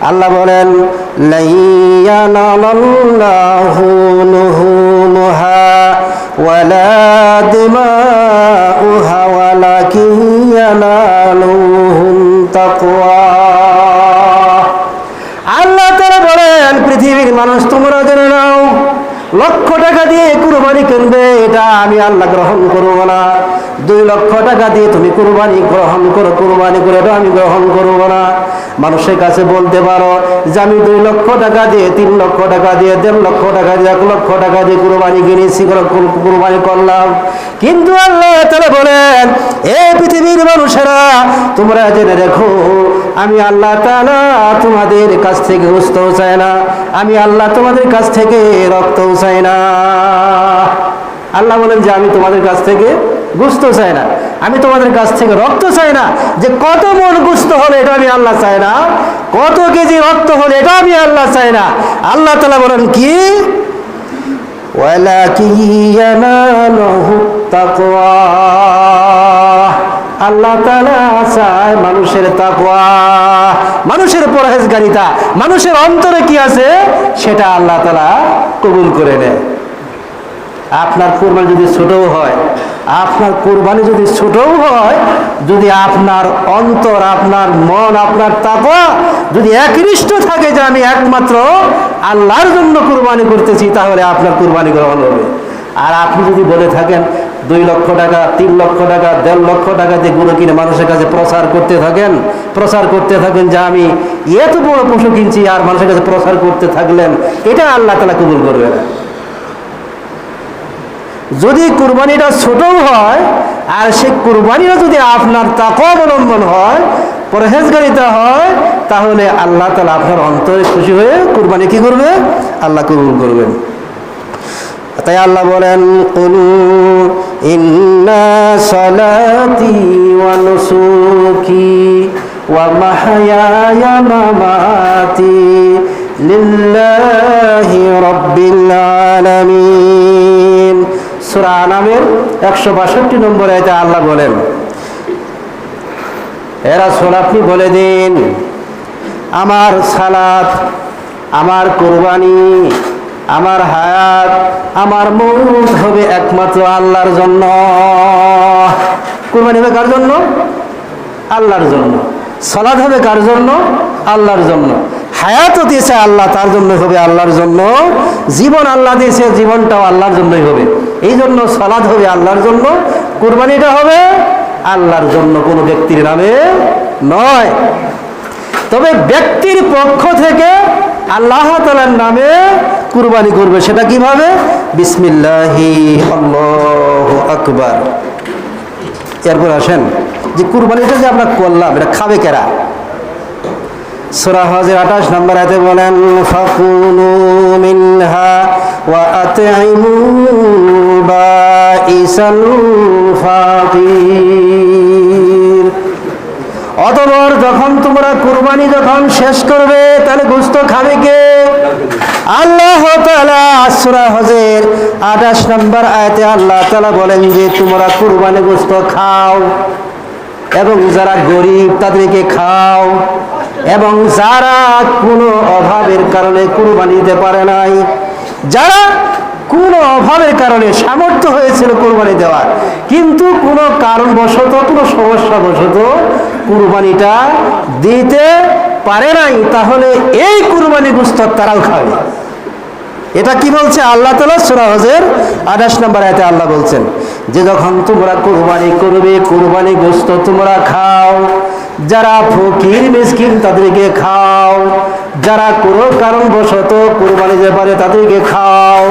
আল্লাহ বলেন আল্লাহ তারা বলেন, পৃথিবীর মানুষ তোমরা জেনে নাও, লক্ষ টাকা দিয়ে কুরবানি কিনবে, এটা আমি আল্লাহ গ্রহণ করব না। দুই লক্ষ টাকা দিয়ে তুমি কুরবানি গ্রহণ করো, কুরবানি করে এটা আমি গ্রহণ করব না। মানুষের কাছে বলতে পারো যে আমি দুই লক্ষ টাকা দিয়ে, তিন লক্ষ টাকা দিয়ে, দেড় লক্ষ টাকা দিয়ে, এক লক্ষ টাকা দিয়ে কুরবানি কিনেছি কুরবানি করলাম। কিন্তু আল্লাহ তারা বলেন এই পৃথিবীর মানুষেরা, তোমরা জেনে রেখো, আমি আল্লাহ তাআলা তোমাদের কাছ থেকে গোস্তও চাই না। আমি আল্লাহ তোমাদের কাছ থেকে রক্তও চাই না। আল্লাহ বলেন যে আমি তোমাদের কাছ থেকে গুস্ত চাই না। আমি তোমাদের কাছ থেকে রক্ত চাই না যে কত মন গুস্ত হলে এটা আমি আল্লাহ চাই না। কত কেজি রক্ত হলে এটা আমি আল্লাহ চাই না। আল্লাহ তালা বলেন, কি? আল্লাহ তালা চায় মানুষের তাকওয়া। মানুষের পরহেজগারিতা, মানুষের অন্তরে কি আছে সেটা আল্লাহ তালা কবুল করে নেয়। আপনার কোরবান যদি ছোটও হয় আপনার কোরবানি যদি ছোটও হয়, যদি আপনার অন্তর, আপনার মন, আপনার তাকওয়া যদি একনিষ্ঠ থাকে যে আমি একমাত্র আল্লাহর জন্য কোরবানি করতেছি, তাহলে আপনার কোরবানি গ্রহণ হবে। আর আপনি যদি বলে থাকেন, দুই লক্ষ টাকা, তিন লক্ষ টাকা, দেড় লক্ষ টাকা দিয়ে গরু কিনে মানুষের কাছে প্রচার করতে থাকেন, প্রচার করতে থাকেন যে আমি এত বড় পশু কিনছি, আর মানুষের কাছে প্রচার করতে থাকলেন, এটা আল্লাহ তালা কবুল করবে না। যদি কুরবানিটা ছোটও হয়, আর সেই কুরবানিটা যদি আপনার তাক অবলম্বন হয়, পরহেজগারিতা হয়, তাহলে আল্লাহ তালা আপনার অন্তরে খুশি হয়ে কুরবানি কি করবে? আল্লাহ কবুল করবেন তাই আল্লাহ বলেন, কুল ইন্না সালাতি সূরা আনামের 162 নম্বর আয়াতে আল্লাহ বলেন এরা রাসূল, আপনি বলে দিন, আমার সালাত, আমার কোরবানি, আমার হায়াত, আমার মৌত হবে একমাত্র আল্লাহর জন্য। কোরবানি হবে কার জন্য? আল্লাহর জন্য। সলাদ হবে কার জন্য? আল্লাহর জন্য। হায়াতও দিয়েছে আল্লাহ, তার জন্য হবে আল্লাহর জন্য। জীবন আল্লাহ দিয়েছে, জীবনটাও আল্লাহর জন্যই হবে। এই জন্য সলাদ হবে আল্লাহর জন্য, কোরবানিটা হবে আল্লাহর জন্য, কোনো ব্যক্তির নামে নয়। তবে ব্যক্তির পক্ষ থেকে আল্লাহ তালার নামে কুরবানি করবে, সেটা কীভাবে? বিসমিল্লাহি, আল্লাহ আকবার। এরপর আসেন, যে কুরবানিটা যে আমরা করলাম, এটা খাবে কেরা? সুরা আঠাশ নম্বর হাতে বলেন ফাকুনু মিনহা ফাকির যখন তোমরা কুরবানি যখন শেষ করবে, তাহলে গোস্ত খাবে কে? আল্লাহ তাআলা। সূরা হজের 28 নম্বর আয়াতে আল্লাহ তাআলা বলেন যে, তোমরা কুরবানি গোস্ত খাও এবং যারা গরিব তাদেরকে খাও। এবং যারা কোনো অভাবের কারণে কুরবানি দিতে পারে নাই, যারা কোনো অভাবের কারণে সামর্থ্য হয়েছিল কোরবানি দেওয়ার, কিন্তু কোনো কারণবশত, কোনো সমস্যাবশত কুরবানিটা দিতে পারে নাই, তাহলে এই কুরবানি গুস্ত তারাও খাবে। এটা কি বলছে? আল্লাহ তালা সুরা হজের আঠাশ নম্বর আয়তে আল্লাহ বলছেন, যে যখন তোমরা কুরবানি করবে কুরবানি গোস্ত তোমরা খাও। যারা ফকির মিসকিন তাদেরকে খাও। যারা কোনো কারণবশত কুরবানি দিতে পারে তাদেরকে খাও।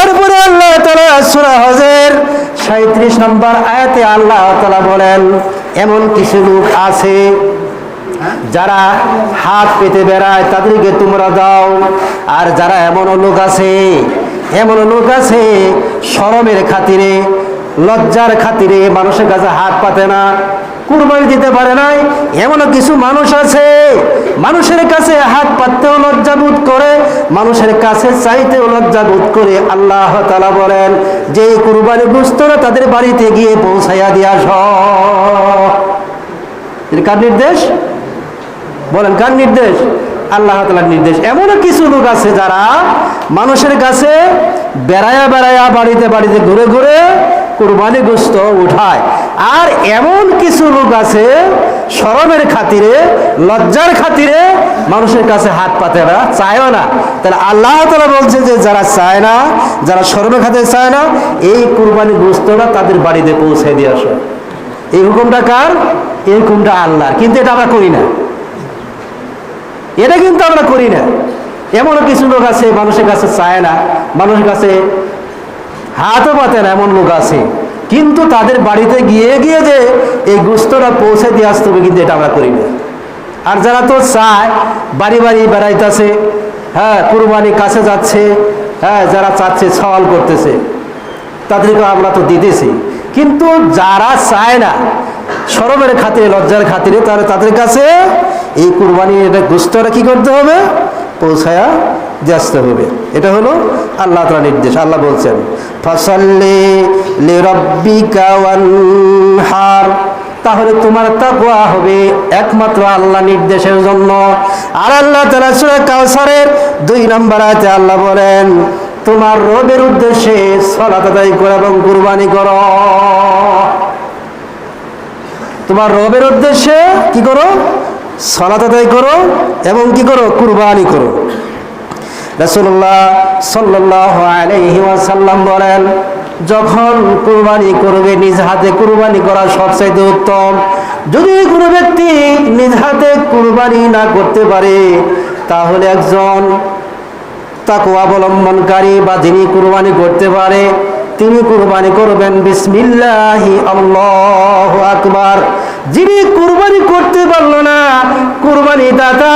এরপরে আল্লাহ তালা সুরা হজের সাঁত্রিশ নম্বর আয়াতে আল্লাহ তালা বলেন, এমন কিছু লোক আছে যারা হাত পেতে বেড়ায় তাদেরকে তোমরা দাও। আর যারা এমন লোক আছে, এমন লোক আছে শরমের খাতিরে, লজ্জার খাতিরে মানুষের কাছে হাত পাতে না। কুরবানি দিতে পারে নাই। এমনও কিছু মানুষ আছে, মানুষের কাছে হাত পাততেও লজ্জাবোধ করে, মানুষের কাছে চাইতেও লজ্জাবোধ করে, আল্লাহ তালা বলেন যে কুরবানি বুঝতরা তাদের বাড়িতে গিয়ে পৌঁছাইয়া দিয়া এটা কার নির্দেশ? বলেন, কার নির্দেশ? আল্লাহ তালার নির্দেশ। এমনও কিছু লোক আছে যারা মানুষের কাছে বেড়ায়া বেড়ায়া বাড়িতে বাড়িতে ঘুরে ঘুরে কুরবানি গোস্ত উঠায়। আর এমন কিছু লোক আছে শরমের খাতিরে, লজ্জার খাতিরে মানুষের কাছে হাত পাতে না, চায়ও না। তাহলে আল্লাহ তালা বলছে যে, যারা চায় না, যারা শরমের খাতিরে চায় না, এই কুরবানি গোস্তটা তাদের বাড়িতে পৌঁছে দিয়ে আসো। এই হুকুমটা কার? এই হুকুমটা আল্লাহ কিন্তু এটা আমরা করি না। এটা কিন্তু আমরা করি না। এমন কিছু লোক আছে, মানুষের কাছে চায় না, মানুষের কাছে হাতও পাতে না এমন লোক আছে। কিন্তু তাদের বাড়িতে গিয়ে গিয়ে যে এই গুস্তটা পৌঁছে দিয়ে আসতে হবে, কিন্তু এটা আমরা করি না। আর যারা তো চায়, বাড়ি বাড়ি বেড়াইতেছে হ্যাঁ কুরবানি কাছে যাচ্ছে হ্যাঁ যারা চাচ্ছে, সওয়াল করতেছে তাদেরকে আমরা তো দিতেছি। কিন্তু যারা চায় না, সরমের খাতিরে, লজ্জার খাতিরে তাহলে তাদের কাছে এই কুরবানি এটা গুস্তটা কি করতে হবে? পৌঁছায়া দিয়ে আসতে হবে। এটা হলো আল্লাহ তালা নির্দেশ। আল্লাহ বলছেন ফসল্লি লি ওয়ানহার। তাহলে তোমার তাকওয়া হবে একমাত্র আল্লাহ নির্দেশের জন্য। আর আল্লাহ তাআলা সূরা কাউসারের দুই নম্বর আয়াতে আল্লাহ বলেন, তোমার রবের উদ্দেশ্যে সালাত আদায় করো এবং কুরবানি করো। তোমার রবের উদ্দেশ্যে কি করো? সালাত আদায় করো এবং কি করো? কুরবানি করো। রাসূলুল্লাহ সাল্লাল্লাহু আলাইহি ওয়াসাল্লাম বলেন, যখন কুরবানি করবে, নিজ হাতে কুরবানি করা সবচাইতে উত্তম। যদি কোনো ব্যক্তি নিজ হাতে কুরবানি না করতে পারে, তাহলে একজন তাকে অবলম্বনকারী বা যিনি কুরবানি করতে পারে, তিনি কুরবানি করবেন বিসমিল্লাহি আল্লাহু আকবার। যিনি কুরবানি করতে পারল না, কুরবানি দাতা,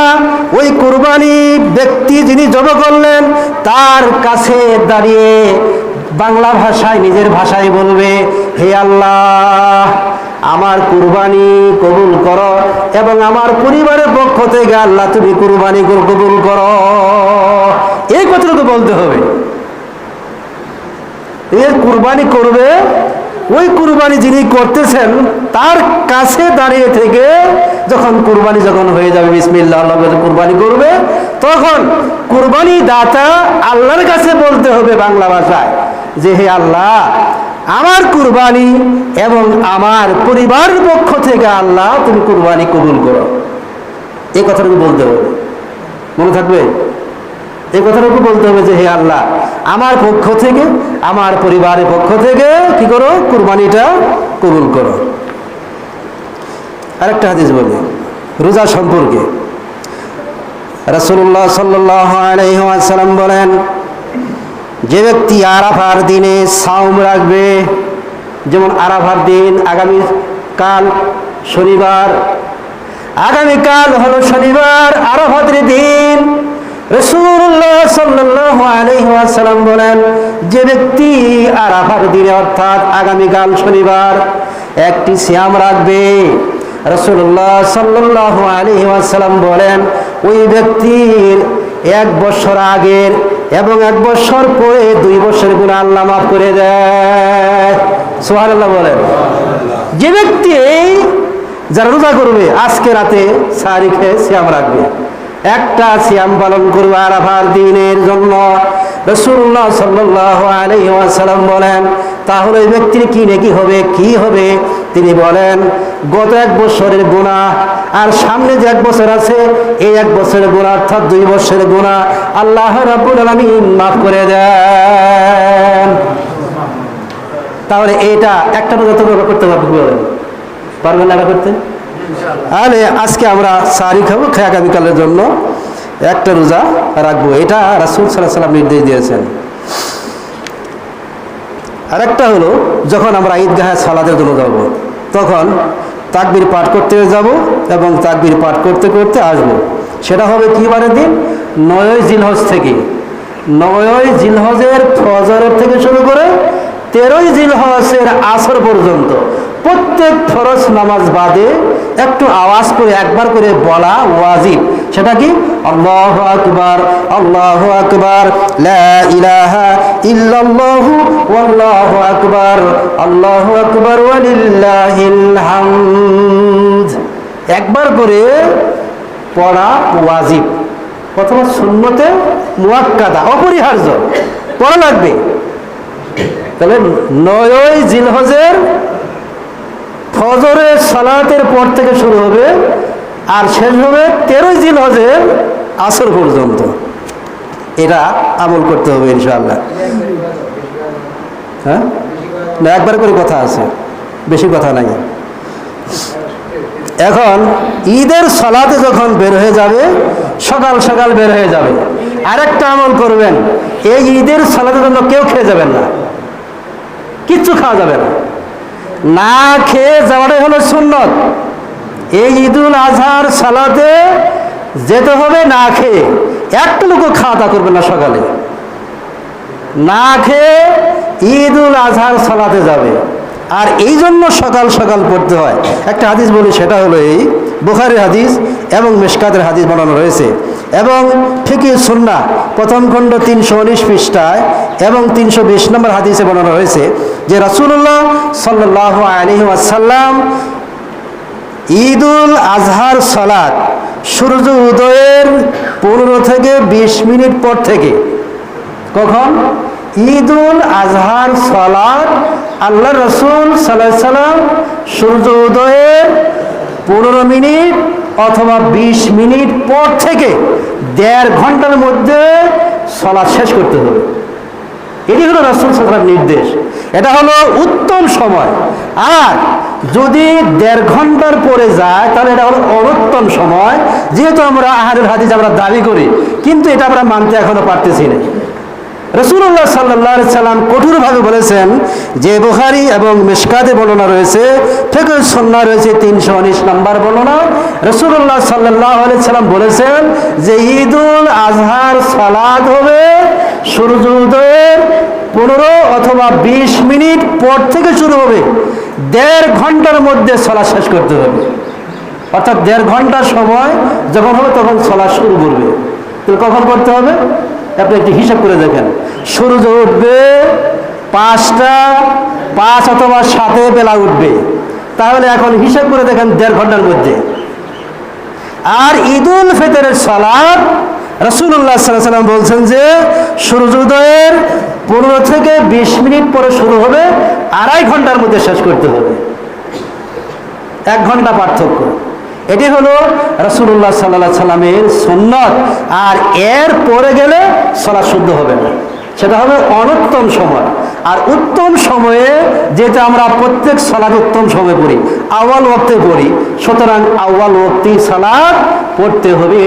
ওই কুরবানি ব্যক্তি যিনি জব করলেন, তার কাছে দাঁড়িয়ে বাংলা ভাষায়, নিজের ভাষায় বলবে, হে আল্লাহ, আমার কুরবানি কবুল করো এবং আমার পরিবারের পক্ষ থেকে আল্লাহ তুমি কুরবানি কবুল করো। এই কথাটুকু বলতে হবে। এ কুরবানি করবে ওই কুরবানি যিনি করতেছেন, তার কাছে দাঁড়িয়ে থেকে যখন কুরবানি যখন হয়ে যাবে, বিসমিল্লাহ, আল্লাহ কুরবানি করবে, তখন কুরবানি দাতা আল্লাহর কাছে বলতে হবে বাংলা ভাষায় যে, হে আল্লাহ, আমার কুরবানি এবং আমার পরিবারের পক্ষ থেকে আল্লাহ তুমি কুরবানি কবুল করো। এই কথাটুকু বলতে হবে। মনে থাকবে? এই কথাটুকু বলতে হবে যে, হে আল্লাহ আমার পক্ষ থেকে, আমার পরিবারের পক্ষ থেকে কি করো? কুরবানিটা কবুল করো। আরেকটা হাদিস বলি, রোজা সম্পর্কে। আলাইহি ওয়াসাল্লাম বলেন, যে ব্যক্তি আরাফার দিনে সাওম রাখবে, যেমন আরাফার দিন আগামী কাল শনিবার আগামীকাল হলো শনিবার, আরাফাতের দিন রসুল্লাহ সাল্লাল্লাহু আলাইহি ওয়াসাল্লাম বলেন, যে ব্যক্তি আরাফার দিনে অর্থাৎ আগামীকাল শনিবার একটি সিয়াম রাখবে রসুল্লাহ সাল্লাল্লাহু আলাইহি ওয়াসাল্লাম বলেন, ওই ব্যক্তির এক বছর আগের এবং এক বছর পরে দুই বছর গুণা আল্লাহ মাফ করে দেয়। সুবহানাল্লাহ বলেন। যে ব্যক্তি যারা রোজা করবে, আজকে রাতে সারি খেয়ে শ্যাম রাখবে। একটা শ্যাম পালন করবে আরাফার দিনের জন্য। রসুল্লাহ সাল্লাহ আলাইহি ওয়াসাল্লাম বলেন, তাহলে ওই ব্যক্তির কি নাকি হবে, কি হবে? তিনি বলেন, গত এক বছরের গুণা আর সামনে যে এক বছর আছে, এই এক বছরের গুণা অর্থাৎ দুই বছরের গুণা আল্লাহ রাব্বুল আলামিন মাফ করে দেন। তাহলে এটা একটা রোজা তো করতে পারবে কি বলেন? পারবেন না করতে? তাহলে আজকে আমরা সারি খাব খেয়ে আগামীকালের জন্য। একটা রোজা রাখব। এটা রাসুল সাল্লাহ সাল্লাম নির্দেশ দিয়েছেন। আরেকটা হলো, যখন আমরা ঈদগাহে সালাদের জন্য যাব, তখন তাকবির পাঠ করতে যাব এবং তাকবির পাঠ করতে করতে আসব। সেটা হবে কি বারের দিন? নয় জিলহজ থেকে। নয় জিলহজের ফজরের থেকে শুরু করে তেরোই জিলহজের আসর পর্যন্ত প্রত্যেক ফরজ নামাজ বাদে একটু আওয়াজ করে, একবার করে বলা ওয়াজিব। সেটা কি? আল্লাহ আকবার আল্লাহ আকবার, লা ইলাহা ইল্লাল্লাহু ওয়াল্লাহু আকবার, আল্লাহু আকবার একবার করে পড়া ওয়াজিব। অথবা শূন্যতে মুয়াক্কাদা, অপরিহার্য। পড়া লাগবে। তাহলে নয় জিলহজের সালাতের পর থেকে শুরু হবে আর শেষ হবে তেরোই জিলহজের আসর পর্যন্ত। এটা আমল করতে হবে ইনশাআল্লাহ। হ্যাঁ? না, একবার করে কথা আছে। বেশি কথা নাই। এখন ঈদের সলাতে যখন বের হয়ে যাবে, সকাল সকাল বের হয়ে যাবে। আরেকটা আমল করবেন, এই ঈদের সলাতে জন্য কেউ খেয়ে যাবেন না। কিচ্ছু খাওয়া যাবে না। না খেয়ে যাওয়াটাই হলো সুন্নত। এই ঈদুল আজহার সালাতে যেতে হবে না খেয়ে। একটা লোকও খাওয়া দাওয়া করবে না সকালে। না খেয়ে ঈদুল আজহার সালাতে যাবে। আর এই জন্য সকাল সকাল পড়তে হয়। একটা হাদিস বলি, সেটা হলো এই বুখারের হাদিস এবং মেশকাতের হাদিস বানানো রয়েছে। এবং ফিকি সুন্না প্রথম খণ্ড তিনশো উনিশ পৃষ্ঠায় এবং তিনশো বিশ নম্বর হাদিসে বানানো হয়েছে যে রাসুল্লাহ সাল্লাহ আলহি আসাল্লাম ঈদুল আজহার সালাত সূর্য উদয়ের পনেরো থেকে বিশ মিনিট পর থেকে। কখন? ঈদুল আজহার সালাত আল্লাহ রসুল সাল্লাহ সাল্লাম সূর্য উদয়ের পনেরো মিনিট অথবা বিশ মিনিট পর থেকে দেড় ঘণ্টার মধ্যে সলাৎ শেষ করতে হবে। এটি হলো রাসুল সাল্লাম নির্দেশ, এটা হলো উত্তম সময়। আর যদি দেড় ঘণ্টার পরে যায়, তাহলে এটা হলো অনুত্তম সময়। যেহেতু আমরা আহারের হাদিস আমরা দাবি করি, কিন্তু এটা আমরা মানতে এখনও পারতেছি না। রসুল্লাহ সাল্লাহ সাল্লাম কঠোরভাবে বলেছেন, যে বুখারি এবং মিসকাতে বর্ণনা রয়েছে ফেকুর সন্না রয়েছে তিনশো উনিশ নম্বর বর্ণনা। রসুল্লাহ সাল্লাহ সাল্লাম বলেছেন যে ঈদুল আজহার সালাদ হবে সূর্য উদয়ের পনেরো অথবা বিশ মিনিট পর থেকে শুরু হবে। দেড় ঘণ্টার মধ্যে সলা শেষ করতে হবে। অর্থাৎ দেড় ঘণ্টার সময় যখন হবে তখন সলা শুরু করবে। তাহলে কখন করতে হবে? আপনি একটু হিসাব করে দেখেন। সূর্য উঠবে পাঁচটা, পাঁচ অথবা সাতে বেলা উঠবে। তাহলে এখন হিসাব করে দেখেন দেড় ঘণ্টার মধ্যে। আর ঈদুল ফিতরের সালাদ রসুল্লাহ সাল্লাম বলছেন যে, সূর্যোদয়ের পনেরো থেকে বিশ মিনিট পরে শুরু হবে, আড়াই ঘণ্টার মধ্যে শেষ করতে হবে। এক ঘণ্টা পার্থক্য। এটি হলো রসুল্লাহ সাল্লাহ সাল্লামের সুন্নত, আর এর পরে গেলে সলা শুদ্ধ হবে না। সেটা হবে অনুত্তম সময়। আর উত্তম সময়ে যেটা আমরা প্রত্যেক সালাদ উত্তম সময়ে পড়ি, আওয়াল ওক্তে পড়ি, সুতরাং আওয়াল ওক্তি সালাদ পড়তে হবে।